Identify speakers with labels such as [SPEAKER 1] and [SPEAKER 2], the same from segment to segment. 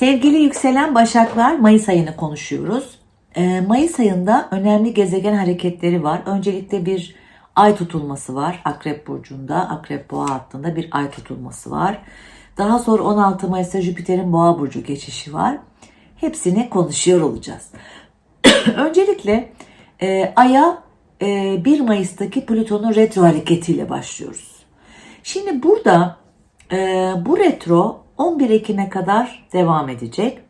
[SPEAKER 1] Sevgili yükselen başaklar Mayıs ayını konuşuyoruz. Ee, Mayıs ayında önemli gezegen hareketleri var. Öncelikle bir ay tutulması var. Akrep burcunda, Akrep boğa hattında bir ay tutulması var. Daha sonra 16 Mayıs'ta Jüpiter'in boğa burcu geçişi var. Hepsini konuşuyor olacağız. Öncelikle e, Ay'a e, 1 Mayıs'taki Plüton'un retro hareketiyle başlıyoruz. Şimdi burada e, bu retro 11 Ekim'e kadar devam edecek.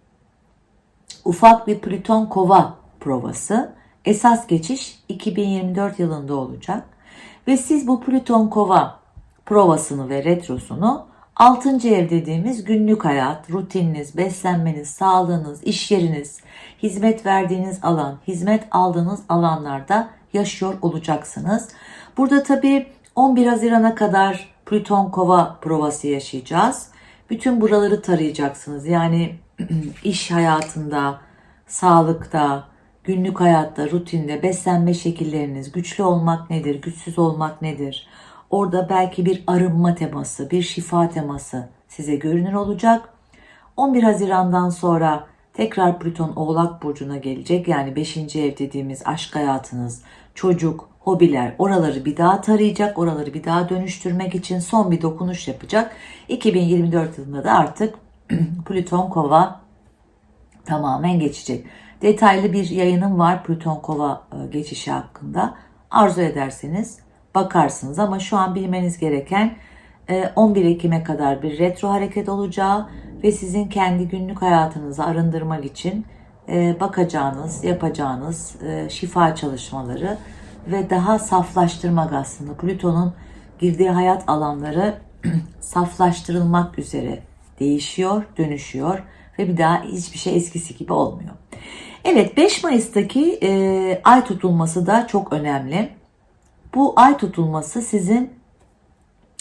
[SPEAKER 1] Ufak bir Plüton kova provası. Esas geçiş 2024 yılında olacak. Ve siz bu Plüton kova provasını ve retrosunu 6. ev dediğimiz günlük hayat, rutininiz, beslenmeniz, sağlığınız, iş yeriniz, hizmet verdiğiniz alan, hizmet aldığınız alanlarda yaşıyor olacaksınız. Burada tabii 11 Haziran'a kadar Plüton kova provası yaşayacağız. Bütün buraları tarayacaksınız. Yani iş hayatında, sağlıkta, günlük hayatta, rutinde, beslenme şekilleriniz, güçlü olmak nedir, güçsüz olmak nedir? Orada belki bir arınma teması, bir şifa teması size görünür olacak. 11 Haziran'dan sonra tekrar Plüton Oğlak Burcu'na gelecek. Yani 5. ev dediğimiz aşk hayatınız, çocuk, hobiler oraları bir daha tarayacak. Oraları bir daha dönüştürmek için son bir dokunuş yapacak. 2024 yılında da artık Plüton Kova tamamen geçecek. Detaylı bir yayınım var Plüton Kova e, geçişi hakkında. Arzu ederseniz bakarsınız ama şu an bilmeniz gereken e, 11 Ekim'e kadar bir retro hareket olacağı ve sizin kendi günlük hayatınızı arındırmak için e, bakacağınız, yapacağınız e, şifa çalışmaları ve daha saflaştırmak aslında Plüton'un girdiği hayat alanları saflaştırılmak üzere değişiyor, dönüşüyor ve bir daha hiçbir şey eskisi gibi olmuyor. Evet 5 Mayıs'taki e, ay tutulması da çok önemli. Bu ay tutulması sizin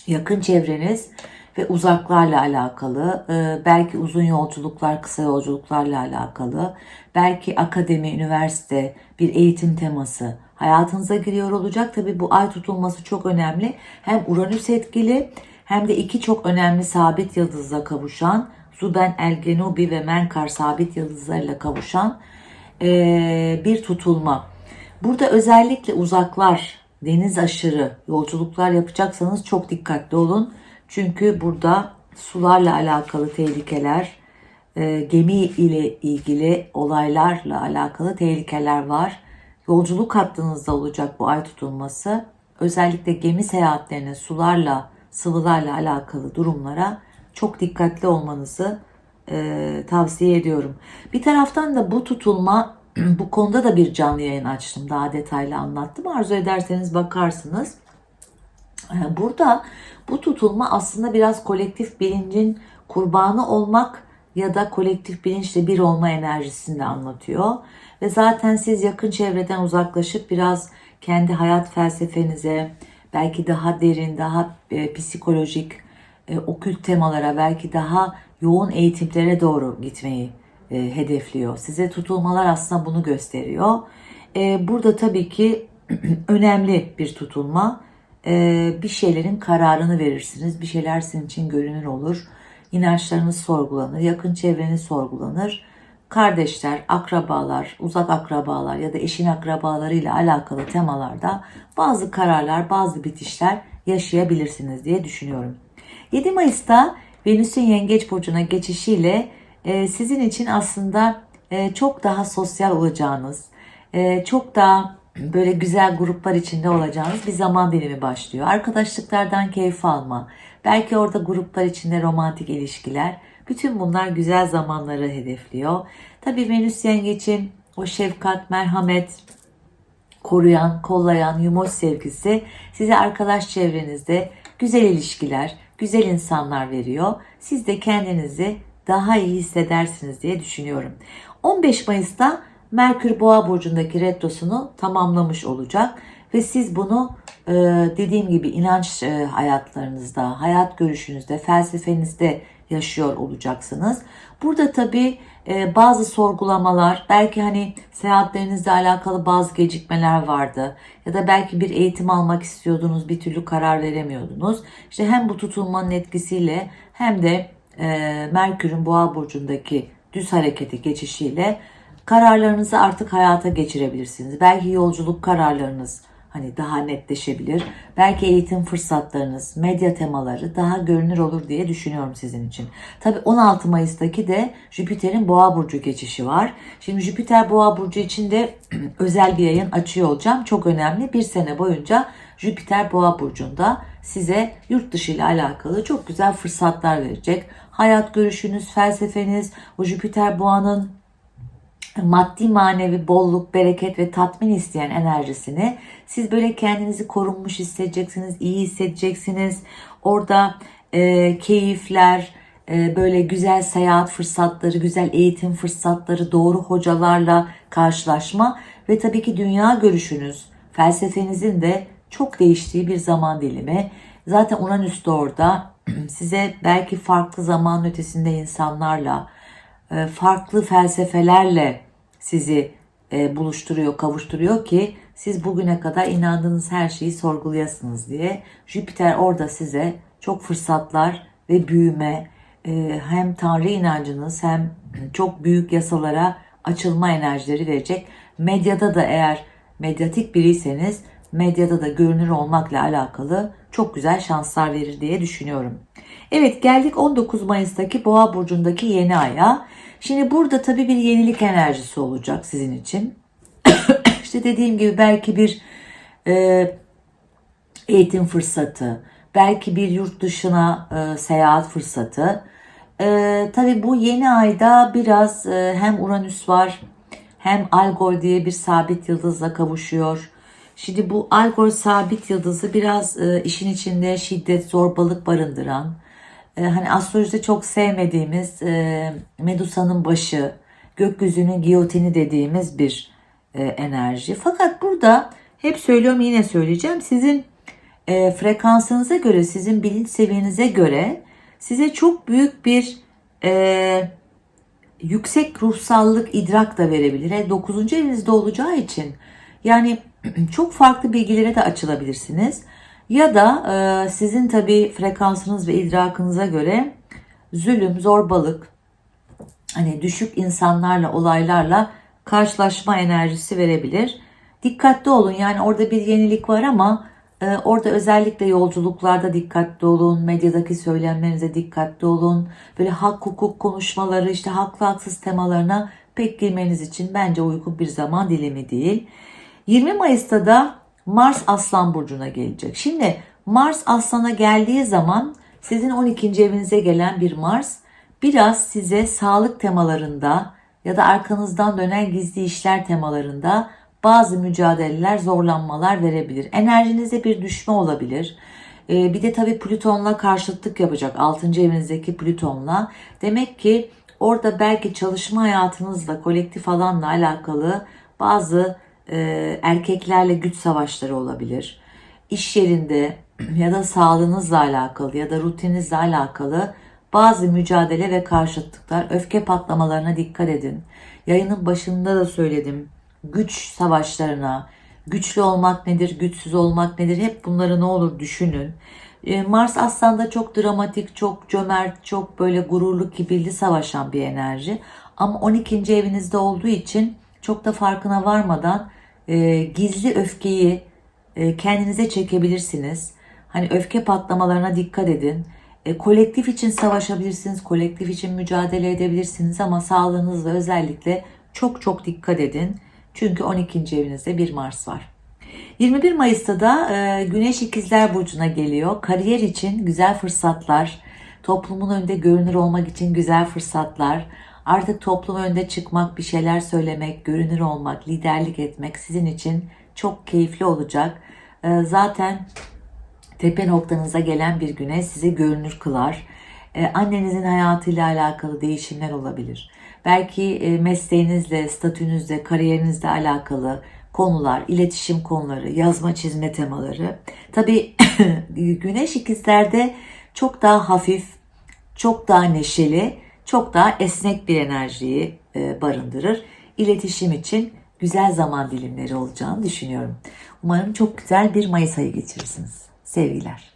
[SPEAKER 1] yakın çevreniz ve uzaklarla alakalı, e, belki uzun yolculuklar, kısa yolculuklarla alakalı, belki akademi, üniversite, bir eğitim teması hayatınıza giriyor olacak. Tabi bu ay tutulması çok önemli. Hem Uranüs etkili hem de iki çok önemli sabit yıldızla kavuşan, Zuben, El Genubi ve Menkar sabit yıldızlarıyla kavuşan e, bir tutulma. Burada özellikle uzaklar, deniz aşırı yolculuklar yapacaksanız çok dikkatli olun. Çünkü burada sularla alakalı tehlikeler, e, gemi ile ilgili olaylarla alakalı tehlikeler var. Yolculuk hattınızda olacak bu ay tutulması. Özellikle gemi seyahatlerine sularla, sıvılarla alakalı durumlara çok dikkatli olmanızı e, tavsiye ediyorum. Bir taraftan da bu tutulma bu konuda da bir canlı yayın açtım. Daha detaylı anlattım. Arzu ederseniz bakarsınız. E, burada bu tutulma aslında biraz kolektif bilincin kurbanı olmak ya da kolektif bilinçle bir olma enerjisini de anlatıyor. Ve zaten siz yakın çevreden uzaklaşıp biraz kendi hayat felsefenize, belki daha derin, daha e, psikolojik, e, okült temalara, belki daha yoğun eğitimlere doğru gitmeyi e, hedefliyor. Size tutulmalar aslında bunu gösteriyor. E, burada tabii ki önemli bir tutulma. E, bir şeylerin kararını verirsiniz. Bir şeyler sizin için görünür olur. İnançlarınız sorgulanır, yakın çevreniz sorgulanır. Kardeşler, akrabalar, uzak akrabalar ya da eşin akrabalarıyla alakalı temalarda bazı kararlar, bazı bitişler yaşayabilirsiniz diye düşünüyorum. 7 Mayıs'ta Venüs'ün Yengeç Burcu'na geçişiyle e, sizin için aslında e, çok daha sosyal olacağınız, e, çok daha böyle güzel gruplar içinde olacağınız bir zaman dilimi başlıyor. Arkadaşlıklardan keyif alma, belki orada gruplar içinde romantik ilişkiler, bütün bunlar güzel zamanları hedefliyor. Tabii Venüs Yengeç'in o şefkat, merhamet, koruyan, kollayan, yumuş sevgisi size arkadaş çevrenizde güzel ilişkiler, güzel insanlar veriyor. Siz de kendinizi daha iyi hissedersiniz diye düşünüyorum. 15 Mayıs'ta Merkür Boğa burcundaki retrosunu tamamlamış olacak ve siz bunu e, dediğim gibi inanç e, hayatlarınızda, hayat görüşünüzde, felsefenizde yaşıyor olacaksınız. Burada tabii e, bazı sorgulamalar, belki hani seyahatlerinizle alakalı bazı gecikmeler vardı ya da belki bir eğitim almak istiyordunuz, bir türlü karar veremiyordunuz. İşte hem bu tutulmanın etkisiyle hem de e, Merkür'ün Boğa burcundaki düz hareketi geçişiyle kararlarınızı artık hayata geçirebilirsiniz. Belki yolculuk kararlarınız hani daha netleşebilir. Belki eğitim fırsatlarınız, medya temaları daha görünür olur diye düşünüyorum sizin için. Tabii 16 Mayıs'taki de Jüpiter'in Boğa burcu geçişi var. Şimdi Jüpiter Boğa burcu için de özel bir yayın açıyor olacağım. Çok önemli. Bir sene boyunca Jüpiter Boğa burcunda size yurt dışı ile alakalı çok güzel fırsatlar verecek. Hayat görüşünüz, felsefeniz, o Jüpiter Boğa'nın maddi manevi bolluk, bereket ve tatmin isteyen enerjisini siz böyle kendinizi korunmuş hissedeceksiniz, iyi hissedeceksiniz. Orada e, keyifler, e, böyle güzel seyahat fırsatları, güzel eğitim fırsatları, doğru hocalarla karşılaşma ve tabii ki dünya görüşünüz, felsefenizin de çok değiştiği bir zaman dilimi. Zaten Uranüs de orada size belki farklı zaman ötesinde insanlarla, e, farklı felsefelerle sizi e, buluşturuyor, kavuşturuyor ki siz bugüne kadar inandığınız her şeyi sorgulayasınız diye. Jüpiter orada size çok fırsatlar ve büyüme, e, hem Tanrı inancınız hem çok büyük yasalara açılma enerjileri verecek. Medyada da eğer medyatik biriyseniz medyada da görünür olmakla alakalı çok güzel şanslar verir diye düşünüyorum. Evet geldik 19 Mayıs'taki Boğa burcundaki yeni aya. Şimdi burada tabii bir yenilik enerjisi olacak sizin için. işte dediğim gibi belki bir e, eğitim fırsatı, belki bir yurt dışına e, seyahat fırsatı. E, tabii bu yeni ayda biraz e, hem Uranüs var hem Algol diye bir sabit yıldızla kavuşuyor. Şimdi bu Algol sabit yıldızı biraz e, işin içinde şiddet, zorbalık barındıran, e, hani astrolojide çok sevmediğimiz e, Medusa'nın başı, gökyüzünün giyotini dediğimiz bir e, enerji. Fakat burada hep söylüyorum yine söyleyeceğim. Sizin e, frekansınıza göre, sizin bilinç seviyenize göre size çok büyük bir e, yüksek ruhsallık, idrak da verebilir. Yani 9. evinizde olacağı için yani çok farklı bilgilere de açılabilirsiniz. Ya da e, sizin tabi frekansınız ve idrakınıza göre zulüm, zorbalık, hani düşük insanlarla, olaylarla karşılaşma enerjisi verebilir. Dikkatli olun yani orada bir yenilik var ama e, orada özellikle yolculuklarda dikkatli olun, medyadaki söylemlerinize dikkatli olun. Böyle hak hukuk konuşmaları işte haklı haksız temalarına pek girmeniz için bence uygun bir zaman dilimi değil. 20 Mayıs'ta da Mars Aslan Burcu'na gelecek. Şimdi Mars Aslan'a geldiği zaman sizin 12. evinize gelen bir Mars biraz size sağlık temalarında ya da arkanızdan dönen gizli işler temalarında bazı mücadeleler, zorlanmalar verebilir. Enerjinize bir düşme olabilir. Ee, bir de tabii Plüton'la karşıtlık yapacak 6. evinizdeki Plüton'la. Demek ki orada belki çalışma hayatınızla, kolektif alanla alakalı bazı e, erkeklerle güç savaşları olabilir. İş yerinde ya da sağlığınızla alakalı ya da rutininizle alakalı bazı mücadele ve karşıtlıklar, öfke patlamalarına dikkat edin. Yayının başında da söyledim. Güç savaşlarına, güçlü olmak nedir, güçsüz olmak nedir hep bunları ne olur düşünün. E, Mars aslında çok dramatik, çok cömert, çok böyle gururlu, kibirli savaşan bir enerji. Ama 12. evinizde olduğu için çok da farkına varmadan e, gizli öfkeyi e, kendinize çekebilirsiniz. Hani öfke patlamalarına dikkat edin. E, kolektif için savaşabilirsiniz, kolektif için mücadele edebilirsiniz ama sağlığınızla özellikle çok çok dikkat edin. Çünkü 12. evinizde bir Mars var. 21 Mayıs'ta da e, Güneş İkizler Burcu'na geliyor. Kariyer için güzel fırsatlar, toplumun önünde görünür olmak için güzel fırsatlar, Artık toplum önünde çıkmak, bir şeyler söylemek, görünür olmak, liderlik etmek sizin için çok keyifli olacak. Ee, zaten tepe noktanıza gelen bir güne sizi görünür kılar. Ee, annenizin hayatıyla alakalı değişimler olabilir. Belki e, mesleğinizle, statünüzle, kariyerinizle alakalı konular, iletişim konuları, yazma çizme temaları. Tabii güneş ikizlerde çok daha hafif, çok daha neşeli çok daha esnek bir enerjiyi e, barındırır. İletişim için güzel zaman dilimleri olacağını düşünüyorum. Umarım çok güzel bir Mayıs ayı geçirirsiniz. Sevgiler.